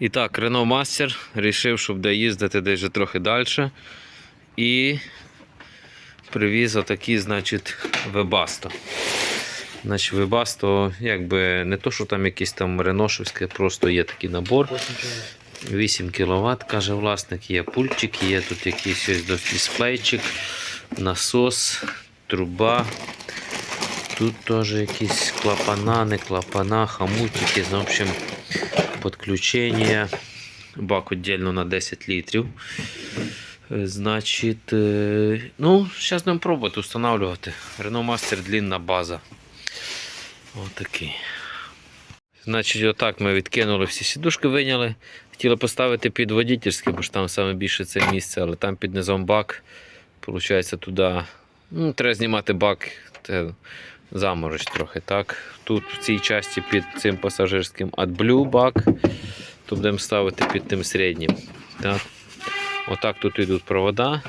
І так, Renault Master вирішив, щоб де їздити десь вже трохи далі. І привіз отакий, значить, Webasto. Значить, Webasto, якби не то, що там якийсь там реношевське, просто є такий набор. 8 кВт, каже власник, є пультик, є тут якийсь ось дисплейчик, насос, труба. Тут теж якісь клапана, не клапана, хамутики, в общем, підключення. Бак віддільно на 10 літрів. Е, Значить, е, ну, зараз будемо пробувати встановлювати. Renault Master длінна база. Отакий. Значить, отак ми відкинули всі сідушки, виняли. Хотіли поставити під водительське, бо ж там саме більше це місце, але там під низом бак. Получається, туди ну, треба знімати бак, заморож трохи. так. Тут в цій часті під цим пасажирським AdBlue бак. То будемо ставити під тим середнім. Так. Отак тут йдуть провода.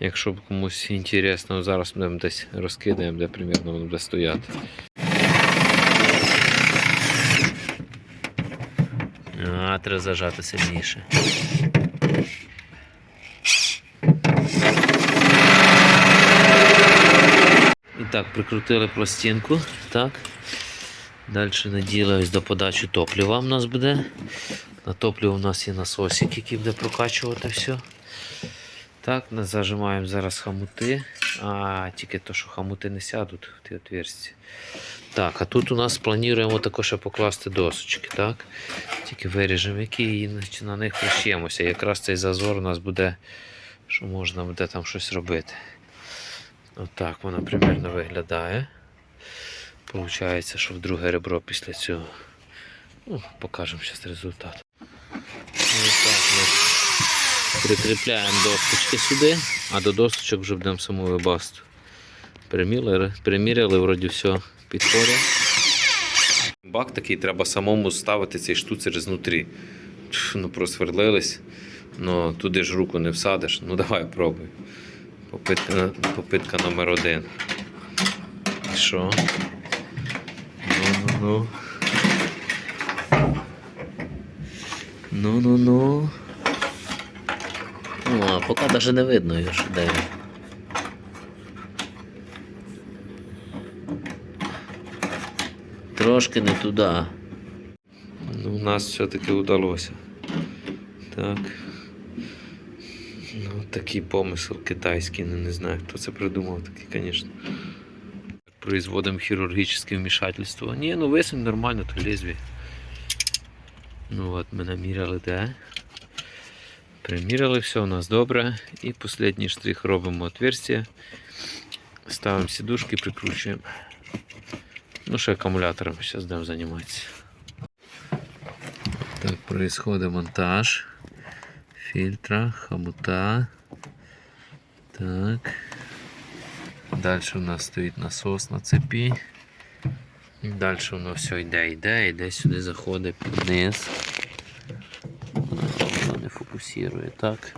Якщо б комусь інтересно, зараз будемо десь розкидаємо, де примірно воно буде стояти. А, треба зажати сильніше. Так, прикрутили пластинку. Так. Далі наділи до подачі топлива у нас буде. На топливо у нас є насосик, який буде прокачувати все. Так, зажимаємо зараз хамути. А, тільки то, що хамути не сядуть в ті отверстия. Так, а тут у нас плануємо також покласти досочки, так? Тільки виріжемо які і на- них приш'ємося. Якраз цей зазор у нас буде, що можна буде там щось робити. Отак воно примерно виглядає. Получається, що в друге ребро після цього. Ну, покажемо зараз результат. Ось так ми прикріпляємо досочки сюди, а до досочок вже будемо саму вибасту. Приміряли, приміряли, вроді все підходить. Бак такий треба самому ставити цей штуцер знутрі. Ну просверлились. Ну туди ж руку не всадиш. Ну давай пробуй. Попитка, попитка номер один. І Що? Ну-ну-ну. Ну-ну-ну. Ну, а поки навіть не видно його, що де. Трошки не туди. Ну, у нас все-таки вдалося. Так. Такий помисел китайський, ну, не знаю, хто це придумав такий, звісно. Производимо хірургічне вмішательство. Ні, ну висунь нормально, то лезвие. Ну от ми наміряли, де. Приміряли, все у нас добре. І останній штрих робимо отверстие. Ставимо сідушки, прикручуємо. Ну, ще акумулятором зараз будемо займатися. Так, происходит монтаж фильтра, хомута. Так. Дальше у нас стоїть насос на цепі. Далі воно все йде, йде, йде сюди, заходить під низ. Воно не фокусує так.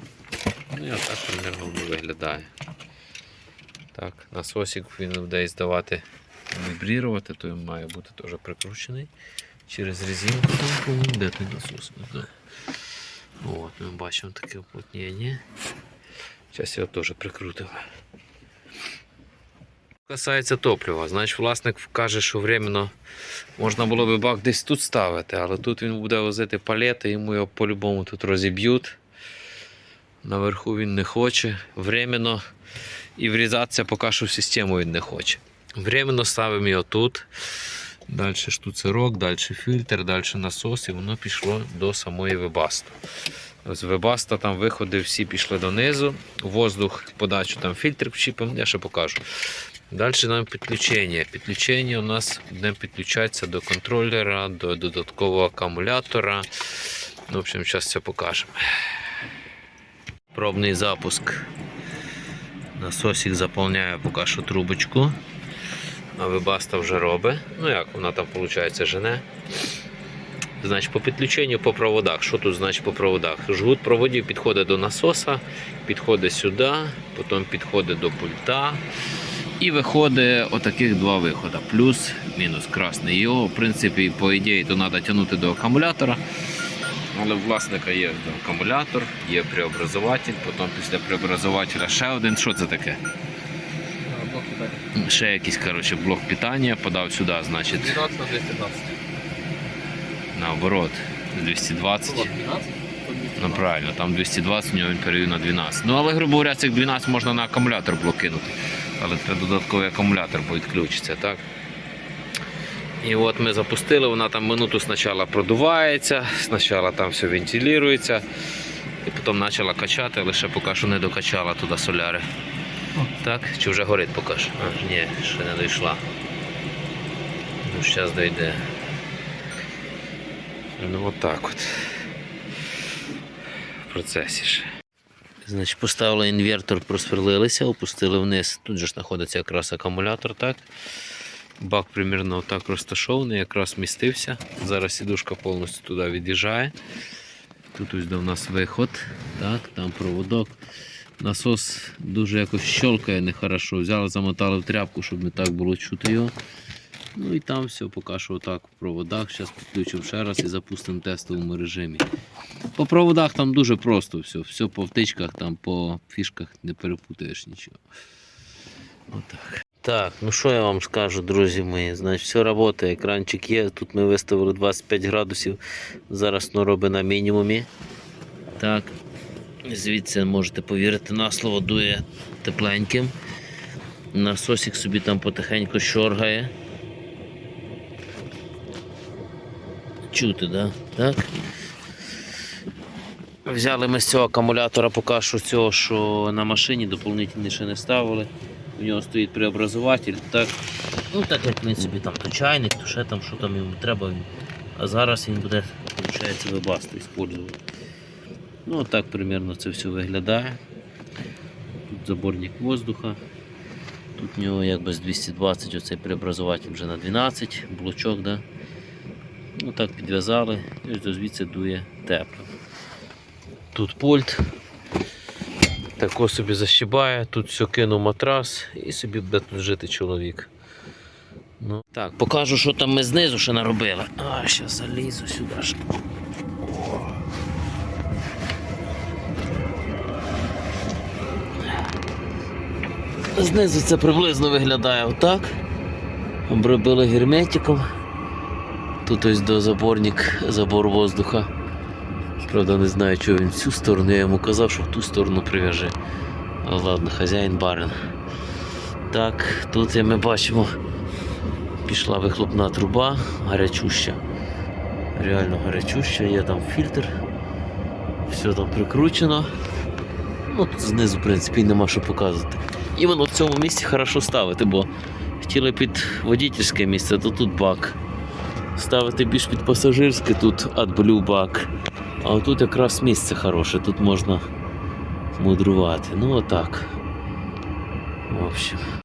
Ну і отак примерно воно виглядає. Так, насосик він буде здавати вібрувати, то він має бути теж прикручений через резинку. Де той насос? От, ми бачимо таке уплотнення. Зараз його теж прикрутимо. Касається топлива, значить власник каже, що временно можна було би бак десь тут ставити, але тут він буде возити палети, йому його по-любому тут розіб'ють. Наверху він не хоче. Временно і врізатися поки що в систему він не хоче. Временно ставимо його тут. Далі штуцерок, далі фільтр, далі насос, і воно пішло до самої вебаста. З вебаста там виходи всі пішли донизу. Воздух, подачу там фільтр вчіпимо, я ще покажу. Далі нам підключення. Підключення у нас буде підключатися до контролера, до додаткового акумулятора. Ну, В общем, зараз все покажемо. Пробний запуск. Насосик заповняє поки що трубочку. А вебаста вже робить. Ну як вона там виходить жене. Значить, по підключенню по проводах. Що тут значить по проводах? Жгут проводів підходить до насоса, підходить сюди, потім підходить до пульта. І виходить отаких два виходи. Плюс, мінус красний. Його, в принципі, по ідеї, то треба тягнути до акумулятора. Але у власника є акумулятор, є преобразователь, потім після преобразователя ще один. Що це таке? Блок питання. Ще якийсь коротше, блок питання, подав сюди, значить, 12 на 220. Наоборот, 220. Блок 12, то 220. Ну правильно, там 220, у нього він перевів на 12. Ну але, грубо говоря, цих 12 можна на акумулятор блокинути. Але треба додатковий акумулятор бо відключиться, так? І от ми запустили, вона там минуту спочатку продувається, спочатку там все вентилюється, і потім почала качати, але ще поки що не докачала туди соляри. Так? Чи вже горить поки що? А, ні, ще не дійшла. Ну, зараз дойде. Ну, отак от в процесі ще. Значить, поставили інвертор, просверлилися, опустили вниз. Тут же ж знаходиться якраз акумулятор, так? Бак примірно отак розташований, якраз містився. Зараз сідушка повністю туди від'їжджає. Тут ось у нас виход, так, там проводок. Насос дуже якось щелкає нехорошо. Взяли, замотали в тряпку, щоб не так було чути його. Ну і там все, поки що отак в проводах. Зараз підключимо ще раз і запустимо в тестовому режимі. По проводах там дуже просто все. Все по втичках, там по фішках не перепутаєш нічого. Отак. Так, ну що я вам скажу, друзі мої. Значить, все працює, екранчик є. Тут ми виставили 25 градусів. Зараз воно на мінімумі. Так. Звідси можете повірити на слово, дує тепленьким. Насосик собі там потихеньку щоргає. Чути, да? так? Взяли ми з цього акумулятора поки що цього, що на машині доповнительний ще не ставили. У нього стоїть преобразователь. Так, ну так як він собі там то чайник, то ще там що там йому треба. А зараз він буде, виходить, вибасти використовувати. Ну так примерно це все виглядає. Тут заборник воздуха. Тут у нього якби з 220 оцей преобразователь вже на 12, блочок, да? Ну так підв'язали, ось звідси дує тепло. Тут пульт. Тако собі защибає, тут все кинув матрас і собі буде тут жити чоловік. Ну, так, покажу, що там ми знизу ще наробили. А, зараз залізу сюди. ж. Знизу це приблизно виглядає отак. Обробили герметиком. Тут ось до заборник, забор воздуха. Правда, не знаю, чого він в цю сторону. Я йому казав, що в ту сторону прив'яже. Ладно, хазяїн барин. Так, тут ми бачимо, пішла вихлопна труба, гарячуща. Реально гарячуща, є там фільтр. Все там прикручено. Ну, тут знизу, в принципі, нема що показувати. І воно в цьому місці хорошо ставити, бо хотіли під водительське місце, то тут бак. Ставити більш під пасажирське, тут AdBlue бак. А отут якраз місце хороше, тут можна мудрувати. Ну отак. В общем.